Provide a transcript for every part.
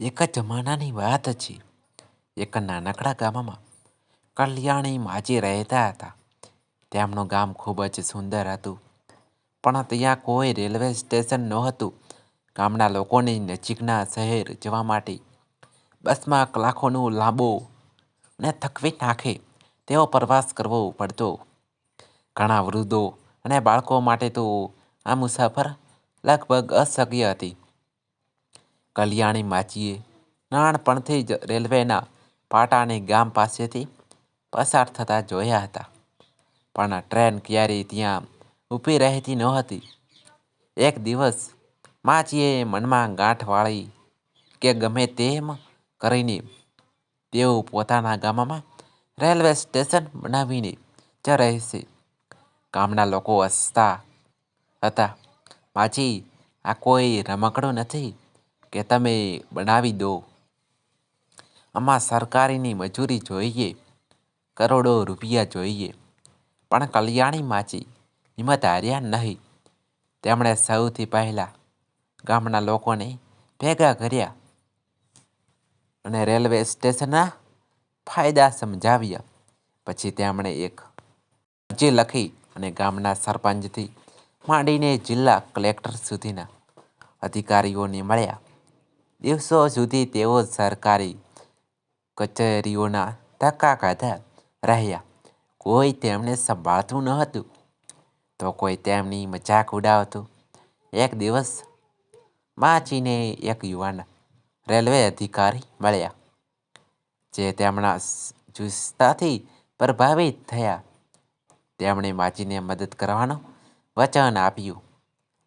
એક જમાનાની વાત છે. એક નાનકડા ગામમાં કલ્યાણી માજી રહેતા હતા. તેમનું ગામ ખૂબ જ સુંદર હતું. પણ ત્યાં કોઈ રેલવે સ્ટેશન નહોતું. ગામના લોકોને નજીકના શહેર જવા માટે બસમાં કલાકોનું લાંબો અને થકવી નાખે તેવો પ્રવાસ કરવો પડતો. ઘણા વૃદ્ધો અને બાળકો માટે તો આ મુસાફર લગભગ અશક્ય હતી. કલ્યાણી માચીએ નાનપણથી જ રેલવેના પાટાને ગામ પાસેથી પસાર થતા જોયા હતા. પણ ટ્રેન ક્યારેય ત્યાં ઊભી રહેતી નહોતી. એક દિવસ માચીએ મનમાં ગાંઠ વાળી કે ગમે તેમ કરીને તેઓ પોતાના ગામમાં રેલવે સ્ટેશન બનાવીને જ રહેશે ગામના લોકો હસતા હતા. માચી આ કોઈ રમકડું નથી. કે તમે બનાવી દો. આમાં સરકારીની મજૂરી જોઈએ, કરોડો રૂપિયા જોઈએ. પણ કલ્યાણી માચી હિંમત હાર્યા નહીં. તેમણે સૌથી પહેલાં ગામના લોકોને ભેગા કર્યા અને રેલવે સ્ટેશનના ફાયદા સમજાવ્યા. પછી તેમણે એક અરજી લખી અને ગામના સરપંચથી માંડીને જિલ્લા કલેક્ટર સુધીના અધિકારીઓને મળ્યા. દિવસો સુધી તેઓ સરકારી કચેરીઓના ધક્કા ખાધા રહ્યા. કોઈ તેમને સંભાળતું ન હતું. તો કોઈ તેમની મજાક ઉડાવતું. એક દિવસ માચીને એક યુવાન રેલવે અધિકારી મળ્યા, જે તેમના જુસ્સાથી પ્રભાવિત થયા. તેમણે માચીને મદદ કરવાનું વચન આપ્યું.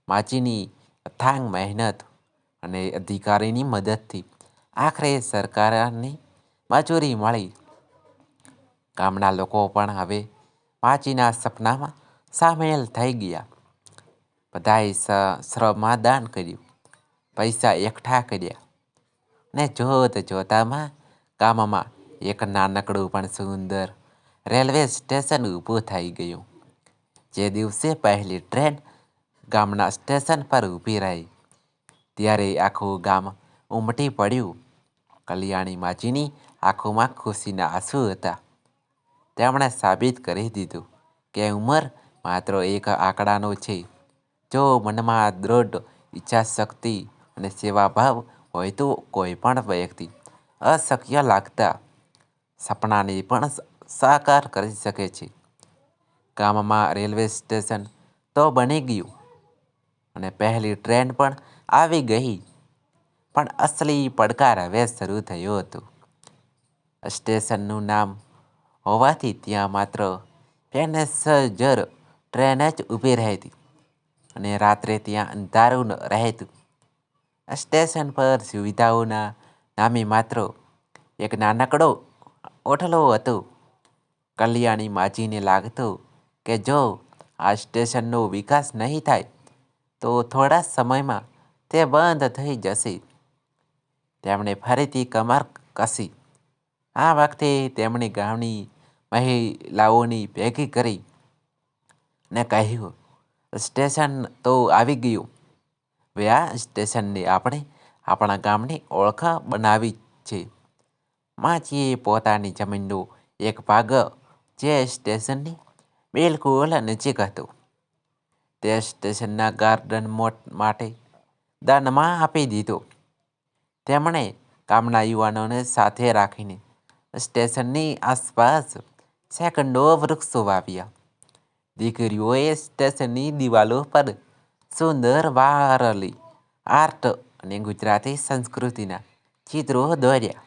માચીની અથાંગ મહેનત અને અધિકારીની મદદથી આખરે સરકારની મંજૂરી મળી. ગામના લોકો પણ હવે માજીના સપનામાં સામેલ થઈ ગયા. બધાએ શ્રમમાં દાન કર્યું, પૈસા એકઠા કર્યા ને જોત જોતામાં ગામમાં એક નાનકડું પણ સુંદર રેલવે સ્ટેશન ઊભું થઈ ગયું. જે દિવસે પહેલી ટ્રેન ગામના સ્ટેશન પર ઊભી રહી. ત્યારે આખું ગામ ઉમટી પડ્યું. કલ્યાણી માજીની આંખોમાં ખુશીના આંસુ હતા. તેમણે સાબિત કરી દીધું કે ઉંમર માત્ર એક આંકડાનો છે. જો મનમાં દૃઢ ઈચ્છાશક્તિ અને સેવાભાવ હોય તો કોઈ પણ વ્યક્તિ અશક્ય લાગતા સપનાને પણ સાકાર કરી શકે છે. ગામમાં રેલવે સ્ટેશન તો બની ગયું. અને પહેલી ટ્રેન પણ આવી ગઈ. પણ અસલી પડકાર હવે શરૂ થયો હતો. સ્ટેશનનું નામ હોવાથી ત્યાં માત્ર પેસેન્જર ટ્રેન જ ઊભી રહેતી અને રાત્રે ત્યાં અંધારું રહેતું. સ્ટેશન પર સુવિધાઓના નામે માત્ર એક નાનકડો ઓઠલો હતો. કલ્યાણી માજીને લાગતું કે જો આ સ્ટેશનનો વિકાસ નહીં થાય તો થોડા સમયમાં તે બંધ થઈ જશે. તેમણે ફરીથી કમર કસી. આ વખતે તેમણે ગામની મહિલાઓની ભેગી કરી ને કહ્યું, સ્ટેશન તો આવી ગયું. હવે આ સ્ટેશનને આપણે આપણા ગામની ઓળખ બનાવી છે. માચીએ પોતાની જમીનનો એક ભાગ જે સ્ટેશનની બિલકુલ નજીક હતો. તે સ્ટેશનના ગાર્ડન માટે દાનમાં આપી દીધો. તેમણે ગામના યુવાનોને સાથે રાખીને સ્ટેશનની આસપાસ સેંકડો વૃક્ષો વાવ્યા. દીકરીઓએ સ્ટેશનની દિવાલો પર સુંદર વારલી આર્ટ અને ગુજરાતી સંસ્કૃતિના ચિત્રો દોર્યા.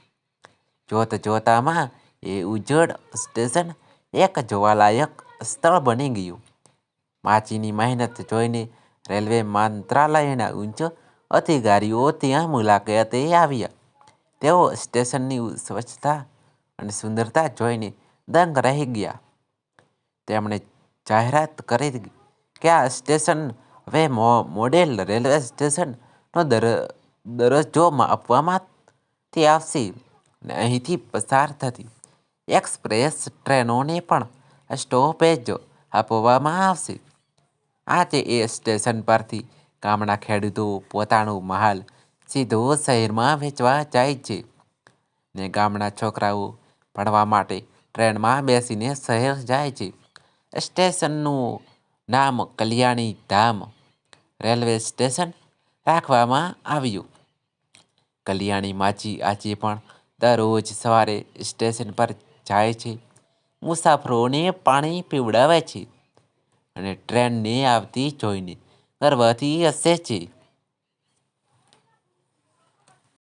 જોત જોતામાં એ ઉજ્જડ સ્ટેશન એક જોવાલાયક સ્થળ બની ગયું. માચીની મહેનત જોઈને રેલવે મંત્રાલયના ઉચ્ચ અધિકારીઓ ત્યાં મુલાકાતે આવ્યા. તેઓ સ્ટેશનની સ્વચ્છતા અને સુંદરતા જોઈને દંગ રહી ગયા. તેમણે જાહેરાત કરી કે આ સ્ટેશન હવે મોડેલ રેલવે સ્ટેશનનો દરજ્જો આપવામાંથી આવશે અને અહીંથી પસાર થતી એક્સપ્રેસ ટ્રેનોને પણ સ્ટોપેજ આપવામાં આવશે. આજે એ સ્ટેશન પરથી ગામના ખેડૂતો પોતાનો માલ સીધો શહેરમાં વેચવા જાય છે ને ગામના છોકરાઓ ભણવા માટે ટ્રેનમાં બેસીને શહેર જાય છે. સ્ટેશનનું નામ કલ્યાણી ધામ રેલવે સ્ટેશન રાખવામાં આવ્યું. કલ્યાણી માજી આજે પણ દરરોજ સવારે સ્ટેશન પર જાય છે. મુસાફરોને પાણી પીવડાવે છે. અને ટ્રેન નહીં આવતી જોઈને. ગર્વથી હસે છે.